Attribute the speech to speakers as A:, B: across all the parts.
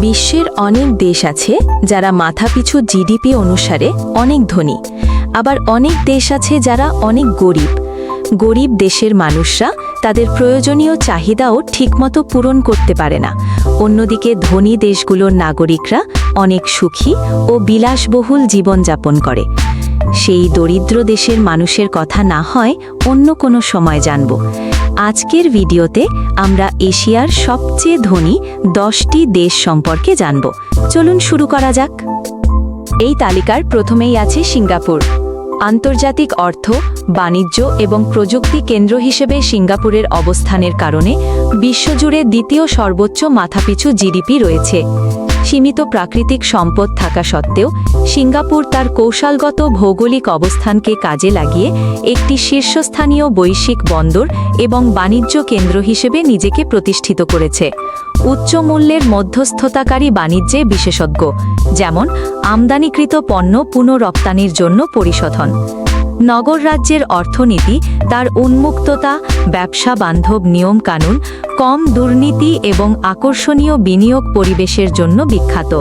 A: বিশ্বের অনেক দেশ আছে যারা মাথাপিছু জিডিপি অনুসারে অনেক ধনী। আবার অনেক দেশ আছে যারা অনেক গরিব। গরিব দেশের মানুষরা তাদের প্রয়োজনীয় চাহিদাও ঠিকমতো পূরণ করতে পারে না। অন্যদিকে ধনী দেশগুলোর নাগরিকরা অনেক সুখী ও বিলাসবহুল জীবনযাপন করে। সেই দরিদ্র দেশের মানুষের কথা না হয় অন্য কোনো সময় জানব। আজকের ভিডিওতে আমরা এশিয়ার সবচেয়ে ধনী দশটি দেশ সম্পর্কে জানব। চলুন শুরু করা যাক। এই তালিকার প্রথমেই আছে সিঙ্গাপুর। আন্তর্জাতিক অর্থ, বাণিজ্য এবং প্রযুক্তি কেন্দ্র হিসেবে সিঙ্গাপুরের অবস্থানের কারণে বিশ্বজুড়ে দ্বিতীয় সর্বোচ্চ মাথাপিছু জিডিপি রয়েছে। সীমিত প্রাকৃতিক সম্পদ থাকা সত্ত্বেও সিঙ্গাপুর তার কৌশলগত ভৌগোলিক অবস্থানকে কাজে লাগিয়ে একটি শীর্ষস্থানীয় বৈশ্বিক বন্দর এবং বাণিজ্য কেন্দ্র হিসেবে নিজেকে প্রতিষ্ঠিত করেছে। উচ্চ মূল্যের মধ্যস্থতাকারী বাণিজ্যে বিশেষজ্ঞ, যেমন আমদানিকৃত পণ্য পুনরপ্তানির জন্য পরিশোধন। নগর রাজ্যের অর্থনীতি, তার উন্মুক্ততা, ব্যবসা বান্ধব নিয়মকানুন কম দুর্নীতি এবং আকর্ষণীয় বিনিয়োগ পরিবেশের জন্য বিখ্যাত,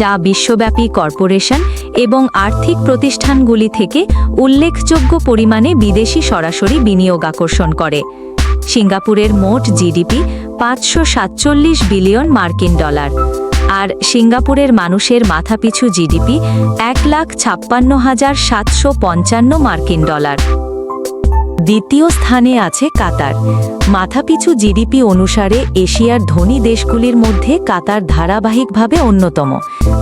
A: যা বিশ্বব্যাপী কর্পোরেশন এবং আর্থিক প্রতিষ্ঠানগুলি থেকে উল্লেখযোগ্য পরিমাণে বিদেশি সরাসরি বিনিয়োগ আকর্ষণ করে। সিঙ্গাপুরের মোট জিডিপি পাঁচশো সাতচল্লিশ বিলিয়ন মার্কিন ডলার। আর সিঙ্গাপুরের মানুষের মাথাপিছু জিডিপি এক লাখ ছাপ্পান্ন হাজার সাতশো পঞ্চান্ন মার্কিন ডলার। দ্বিতীয় স্থানে আছে কাতার। মাথাপিছু জিডিপি অনুসারে এশিয়ার ধনী দেশগুলির মধ্যে কাতার ধারাবাহিকভাবে অন্যতম।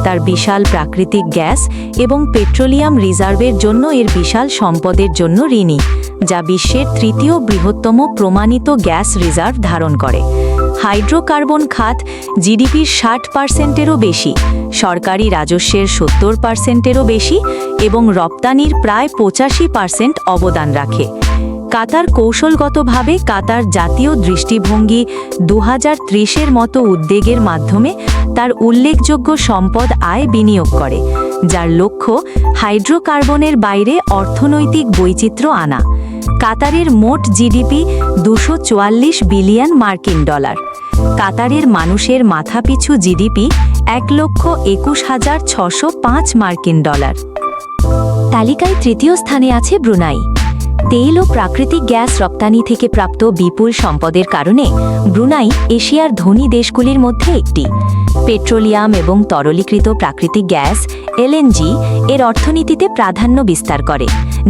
A: তার বিশাল প্রাকৃতিক গ্যাস এবং পেট্রোলিয়াম রিজার্ভের জন্য এর বিশাল সম্পদের জন্য ঋণী। যা বিশ্বের তৃতীয় বৃহত্তম প্রমাণিত গ্যাস রিজার্ভ ধারণ করে। হাইড্রোকার্বন খাত জিডিপির ষাট পার্সেন্টেরও বেশি, সরকারি রাজস্বের সত্তর পার্সেন্টেরও বেশি এবং রপ্তানির প্রায় পঁচাশি পার্সেন্ট অবদান রাখে। কাতার কৌশলগতভাবে কাতার জাতীয় দৃষ্টিভঙ্গি দু হাজার ত্রিশের মতো উদ্বেগের মাধ্যমে তার উল্লেখযোগ্য সম্পদ আয় বিনিয়োগ করে, যার লক্ষ্য হাইড্রোকার্বনের বাইরে অর্থনৈতিক বৈচিত্র্য আনা। কাতারের মোট জিডিপি দুশো বিলিয়ন মার্কিন ডলার। কাতারের মানুষের মাথাপিছু জিডিপি এক লক্ষ একুশ হাজার ছশো পাঁচ মার্কিন ডলার। তালিকায় তৃতীয় স্থানে আছে ব্রুনাই। তেল ও প্রাকৃতিক গ্যাস রপ্তানি থেকে প্রাপ্ত বিপুল সম্পদের কারণে ব্রুনাই এশিয়ার ধনী দেশগুলির মধ্যে একটি। পেট্রোলিয়াম এবং তরলীকৃত প্রাকৃতিক গ্যাস এলএনজি এর অর্থনীতিতে প্রাধান্য বিস্তার করে,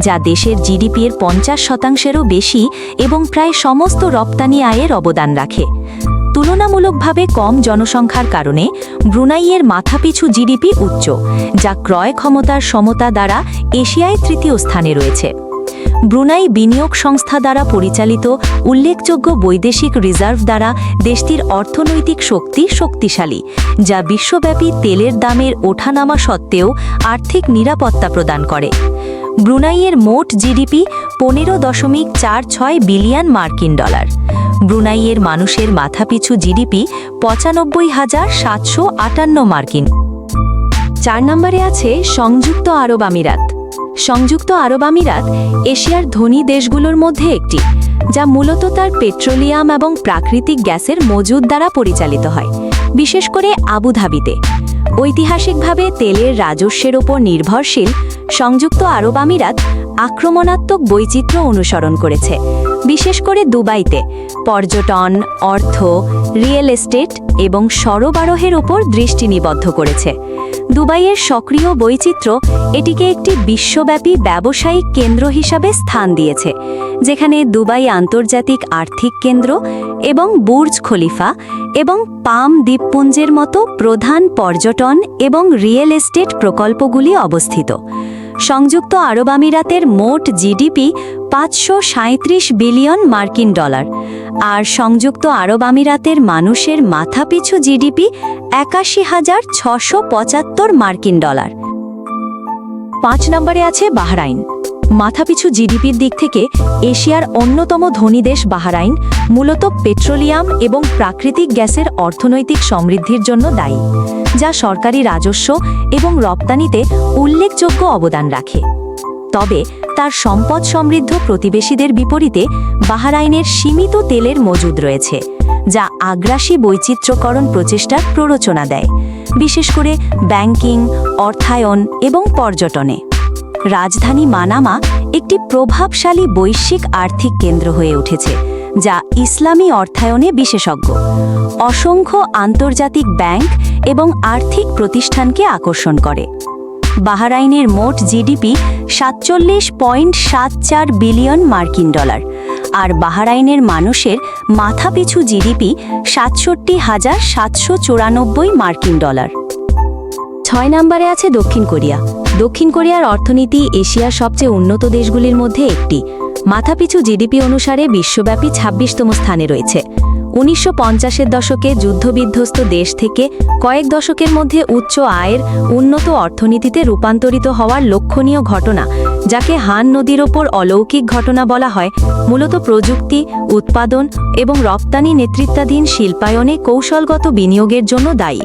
A: যা দেশের জিডিপি এর পঞ্চাশ শতাংশেরও বেশি এবং প্রায় সমস্ত রপ্তানি আয়ের অবদান রাখে। তুলনামূলকভাবে কম জনসংখ্যার কারণে ব্রুনাইয়ের মাথাপিছু জিডিপি উচ্চ, যা ক্রয় ক্ষমতার সমতা দ্বারা এশিয়ায় তৃতীয় স্থানে রয়েছে। ব্রুনাই বিনিয়োগ সংস্থা দ্বারা পরিচালিত উল্লেখযোগ্য বৈদেশিক রিজার্ভ দ্বারা দেশটির অর্থনৈতিক শক্তি শক্তিশালী, যা বিশ্বব্যাপী তেলের দামের ওঠানামা সত্ত্বেও আর্থিক নিরাপত্তা প্রদান করে। ব্রুনাইয়ের মোট জিডিপি পনেরো দশমিক চার ছয় বিলিয়ন মার্কিন ডলার। ব্রুনাইয়ের মানুষের মাথাপিছু জিডিপি পঁচানব্বই হাজার সাতশো আটান্ন মার্কিন। চার নম্বরে আছে সংযুক্ত আরব আমিরাত। সংযুক্ত আরব আমিরাত এশিয়ার ধনী দেশগুলোর মধ্যে একটি, যা মূলত তার পেট্রোলিয়াম এবং প্রাকৃতিক গ্যাসের মজুদ দ্বারা পরিচালিত হয়, বিশেষ করে আবুধাবিতে ঐতিহাসিকভাবে তেলের রাজস্বের ওপর নির্ভরশীল সংযুক্ত আরব আমিরাত আক্রমণাত্মক বৈচিত্র্য অনুসরণ করেছে। বিশেষ করে দুবাইতে পর্যটন, অর্থ, রিয়েল এস্টেট এবং সরবরাহের ওপর দৃষ্টি নিবদ্ধ করেছে। দুবাইয়ের সক্রিয় বৈচিত্র্য এটিকে একটি বিশ্বব্যাপী ব্যবসায়িক কেন্দ্র হিসাবে স্থান দিয়েছে, যেখানে দুবাই আন্তর্জাতিক আর্থিক কেন্দ্র এবং বুর্জ খলিফা এবং পাম দ্বীপপুঞ্জের মতো প্রধান পর্যটন এবং রিয়েল এস্টেট প্রকল্পগুলি অবস্থিত। সংযুক্ত আরব আমিরাতের মোট জিডিপি পাঁচশো বিলিয়ন মার্কিন ডলার, আর সংযুক্ত আরব আমিরাতের মানুষের মাথাপিছু জিডিপি একাশি হাজার ছশো পঁচাত্তর মার্কিন ডলার। পাঁচ নম্বরে আছে বাহরাইন। মাথাপিছু জিডিপির দিক থেকে এশিয়ার অন্যতম ধনী দেশ বাহারাইন, মূলত পেট্রোলিয়াম এবং প্রাকৃতিক গ্যাসের অর্থনৈতিক সমৃদ্ধির জন্য দায়ী, যা সরকারি রাজস্ব এবং রপ্তানিতে উল্লেখযোগ্য অবদান রাখে। তবে তার সম্পদ সমৃদ্ধ প্রতিবেশীদের বিপরীতে বাহরাইনের সীমিত তেলের মজুদ রয়েছে, যা আগ্রাসী বৈচিত্র্যকরণ প্রচেষ্টার প্ররোচনা দেয়, বিশেষ করে ব্যাংকিং, অর্থায়ন এবং পর্যটনে। রাজধানী মানামা একটি প্রভাবশালী বৈশ্বিক আর্থিক কেন্দ্র হয়ে উঠেছে, যা ইসলামী অর্থায়নে বিশেষজ্ঞ। অসংখ্য আন্তর্জাতিক ব্যাংক এবং আর্থিক প্রতিষ্ঠানকে আকর্ষণ করে। বাহারাইনের মোট জিডিপি সাতচল্লিশ পয়েন্ট সাত চার বিলিয়ন মার্কিন ডলার, আর বাহারাইনের মানুষের মাথাপিছু জিডিপি সাতষট্টি হাজার সাতশো চুরানব্বই মার্কিন ডলার। ছয় নম্বরে আছে দক্ষিণ কোরিয়া। দক্ষিণ কোরিয়ার অর্থনীতি এশিয়ার সবচেয়ে উন্নত দেশগুলির মধ্যে একটি। মাথাপিছু জিডিপি অনুসারে বিশ্বব্যাপী ছাব্বিশতম স্থানে রয়েছে। উনিশশো পঞ্চাশের দশকে যুদ্ধবিধ্বস্ত দেশ থেকে কয়েক দশকের মধ্যে উচ্চ আয়ের উন্নত অর্থনীতিতে রূপান্তরিত হওয়ার লক্ষণীয় ঘটনা যাকে হান নদীর ওপর অলৌকিক ঘটনা বলা হয়, মূলত প্রযুক্তি, উৎপাদন এবং রপ্তানি নেতৃত্বাধীন শিল্পায়নে কৌশলগত বিনিয়োগের জন্য দায়ী।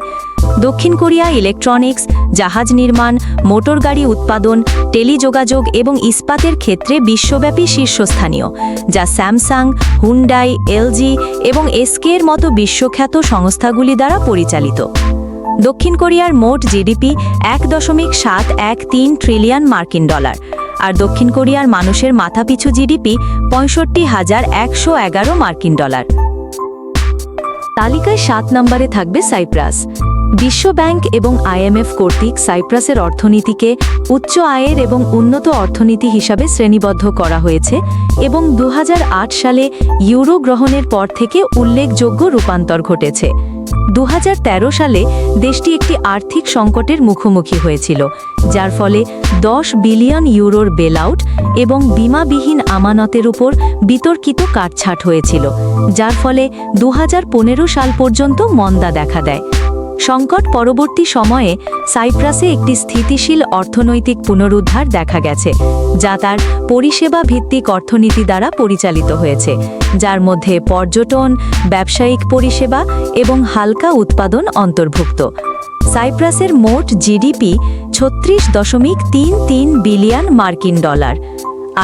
A: দক্ষিণ কোরিয়া ইলেকট্রনিক্স, জাহাজ নির্মাণ, মোটর গাড়ি উৎপাদন, টেলিযোগাযোগ এবং ইস্পাতের ক্ষেত্রে বিশ্বব্যাপী শীর্ষস্থানীয়, যা স্যামসাং, হুন্ডাই, এলজি এবং এসকে এর মতো বিশ্বখ্যাত সংস্থাগুলি দ্বারা পরিচালিত। দক্ষিণ কোরিয়ার মোট জিডিপি এক দশমিক সাত এক তিন ট্রিলিয়ন মার্কিন ডলার। আর দক্ষিণ কোরিয়ার মানুষের মাথাপিছু জিডিপি পঁয়ষট্টি হাজার একশো এগারো মার্কিন ডলার তালিকায় সাত নম্বরে থাকবে সাইপ্রাস বিশ্বব্যাংক এবং আইএমএফ কর্তৃক সাইপ্রাসের অর্থনীতিকে উচ্চ আয়ের এবং উন্নত অর্থনীতি হিসাবে শ্রেণীবদ্ধ করা হয়েছে এবং দু হাজার আট সালে ইউরো গ্রহণের পর থেকে উল্লেখযোগ্য রূপান্তর ঘটেছে। দু হাজার তেরো সালে দেশটি একটি আর্থিক সংকটের মুখোমুখি হয়েছিল, যার ফলে দশ বিলিয়ন ইউরোর বেলআউট এবং বিমাবিহীন আমানতের উপর বিতর্কিত কাটছাট হয়েছিল, যার ফলে দু হাজার পনেরো সাল পর্যন্ত মন্দা দেখা দেয়। সংকট পরবর্তী সময়ে সাইপ্রাসে একটি স্থিতিশীল অর্থনৈতিক পুনরুদ্ধার দেখা গেছে, যা তার পরিষেবা ভিত্তিক অর্থনীতি দ্বারা পরিচালিত হয়েছে, যার মধ্যে পর্যটন, ব্যবসায়িক পরিষেবা এবং হালকা উৎপাদন অন্তর্ভুক্ত। সাইপ্রাসের মোট জিডিপি ছত্রিশ দশমিক তিন তিন বিলিয়ন মার্কিন ডলার,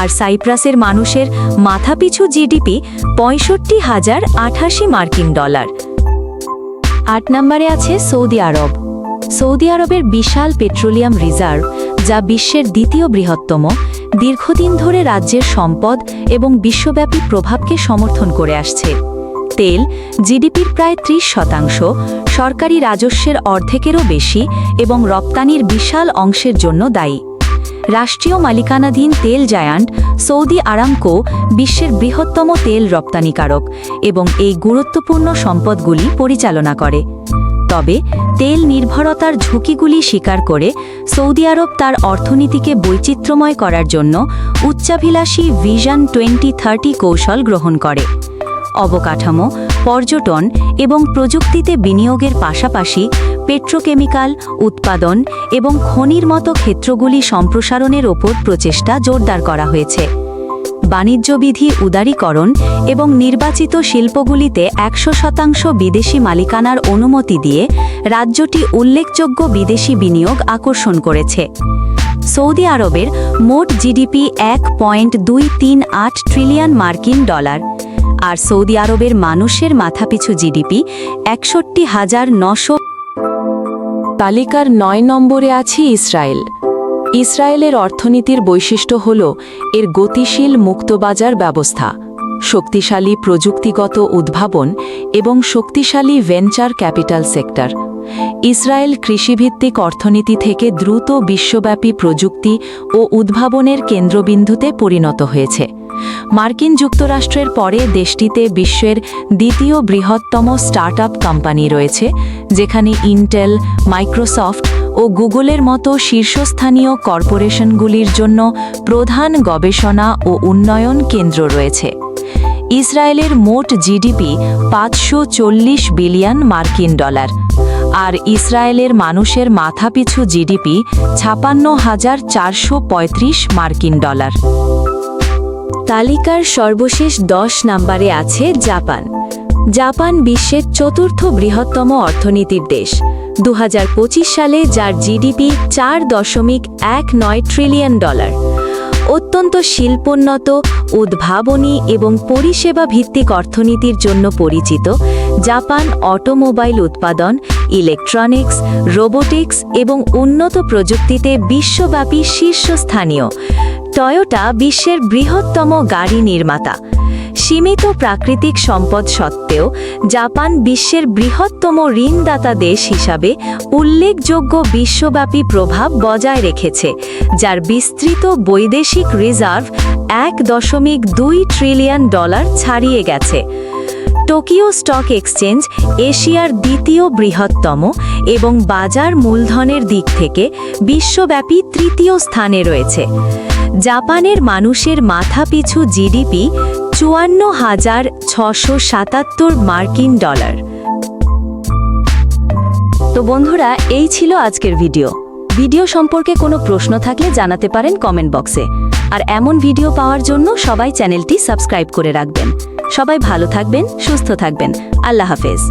A: আর সাইপ্রাসের মানুষের মাথাপিছু জিডিপি পঁয়ষট্টি হাজার আঠাশি মার্কিন ডলার। আট নম্বরে আছে সৌদি আরব। সৌদি আরবের বিশাল পেট্রোলিয়াম রিজার্ভ, যা বিশ্বের দ্বিতীয় বৃহত্তম, দীর্ঘদিন ধরে রাজ্যের সম্পদ এবং বিশ্বব্যাপী প্রভাবকে সমর্থন করে আসছে। তেল, জিডিপির প্রায় ত্রিশ শতাংশ, সরকারি রাজস্বের অর্ধেকেরও বেশি এবং রপ্তানির বিশাল অংশের জন্য দায়ী। রাষ্ট্রীয় মালিকানাধীন তেল জায়ান্ট সৌদি আরামকো বিশ্বের বৃহত্তম তেল রপ্তানিকারক এবং এই গুরুত্বপূর্ণ সম্পদগুলি পরিচালনা করে। তবে তেল নির্ভরতার ঝুঁকিগুলি স্বীকার করে সৌদি আরব তার অর্থনীতিকে বৈচিত্র্যময় করার জন্য উচ্চাভিলাষী ভিশন টোয়েন্টি থার্টি কৌশল গ্রহণ করে। অবকাঠামো, পর্যটন এবং প্রযুক্তিতে বিনিয়োগের পাশাপাশি পেট্রোকেমিক্যাল, উৎপাদন এবং খনির মতো ক্ষেত্রগুলি সম্প্রসারণের ওপর প্রচেষ্টা জোরদার করা হয়েছে। বাণিজ্যবিধি উদারীকরণ এবং নির্বাচিত শিল্পগুলিতে একশো শতাংশ বিদেশি মালিকানার অনুমতি দিয়ে রাজ্যটি উল্লেখযোগ্য বিদেশি বিনিয়োগ আকর্ষণ করেছে। সৌদি আরবের মোট জিডিপি এক পয়েন্ট দুই তিন আট ট্রিলিয়ন মার্কিন ডলার। আর সৌদি আরবের মানুষের মাথাপিছু জিডিপি একষট্টি হাজার নশো
B: তালিকার নয় নম্বরে আছে ইসরায়েল। ইসরায়েলের অর্থনীতির বৈশিষ্ট্য হল এর গতিশীল মুক্তবাজার ব্যবস্থা, শক্তিশালী প্রযুক্তিগত উদ্ভাবন এবং শক্তিশালী ভেঞ্চার ক্যাপিটাল সেক্টর। ইসরায়েল কৃষিভিত্তিক অর্থনীতি থেকে দ্রুত বিশ্বব্যাপী প্রযুক্তি ও উদ্ভাবনের কেন্দ্রবিন্দুতে পরিণত হয়েছে। মার্কিন যুক্তরাষ্ট্রের পরে দেশটিতে বিশ্বের দ্বিতীয় বৃহত্তম স্টার্টআপ কোম্পানি রয়েছে, যেখানে ইন্টেল, মাইক্রোসফট ও গুগলের মতো শীর্ষস্থানীয় কর্পোরেশনগুলির জন্য প্রধান গবেষণা ও উন্নয়ন কেন্দ্র রয়েছে। ইসরায়েলের মোট জিডিপি পাঁচশো চল্লিশ বিলিয়ন মার্কিন ডলার, আর ইসরায়েলের মানুষের মাথাপিছু জিডিপি ছাপান্ন হাজার চারশো মার্কিন ডলার।
A: তালিকার সর্বশেষ দশ নম্বরে আছে জাপান। জাপান বিশ্বের চতুর্থ বৃহত্তম অর্থনীতির দেশ। দু হাজার পঁচিশ সালে যার জিডিপি চার দশমিক এক নয় ট্রিলিয়ন ডলার। অত্যন্ত শিল্পোন্নত, উদ্ভাবনী এবং পরিষেবা ভিত্তিক অর্থনীতির জন্য পরিচিত জাপান অটোমোবাইল উৎপাদন, ইলেকট্রনিক্স, রোবোটিক্স এবং উন্নত প্রযুক্তিতে বিশ্বব্যাপী শীর্ষস্থানীয়। টয়োটা বিশ্বের বৃহত্তম গাড়ি নির্মাতা। সীমিত প্রাকৃতিক সম্পদ সত্ত্বেও জাপান বিশ্বের বৃহত্তম ঋণদাতা দেশ হিসাবে উল্লেখযোগ্য বিশ্বব্যাপী প্রভাব বজায় রেখেছে, যার বিস্তৃত বৈদেশিক রিজার্ভ এক দশমিক দুই ট্রিলিয়ন ডলার ছাড়িয়ে গেছে। টোকিও স্টক এক্সচেঞ্জ এশিয়ার দ্বিতীয় বৃহত্তম এবং বাজার মূলধনের দিক থেকে বিশ্বব্যাপী তৃতীয় স্থানে রয়েছে। জাপানের মানুষের মাথাপিছু জিডিপি চুয়ান্ন হাজার ছশো সাতাত্তর মার্কিন ডলার। তো বন্ধুরা, এই ছিল আজকের ভিডিও। ভিডিও সম্পর্কে কোনো প্রশ্ন থাকলে জানাতে পারেন কমেন্ট বক্সে। আর এমন ভিডিও পাওয়ার জন্য সবাই চ্যানেলটি সাবস্ক্রাইব করে রাখবেন। সবাই ভালো থাকবেন, সুস্থ থাকবেন। আল্লাহ হাফেজ।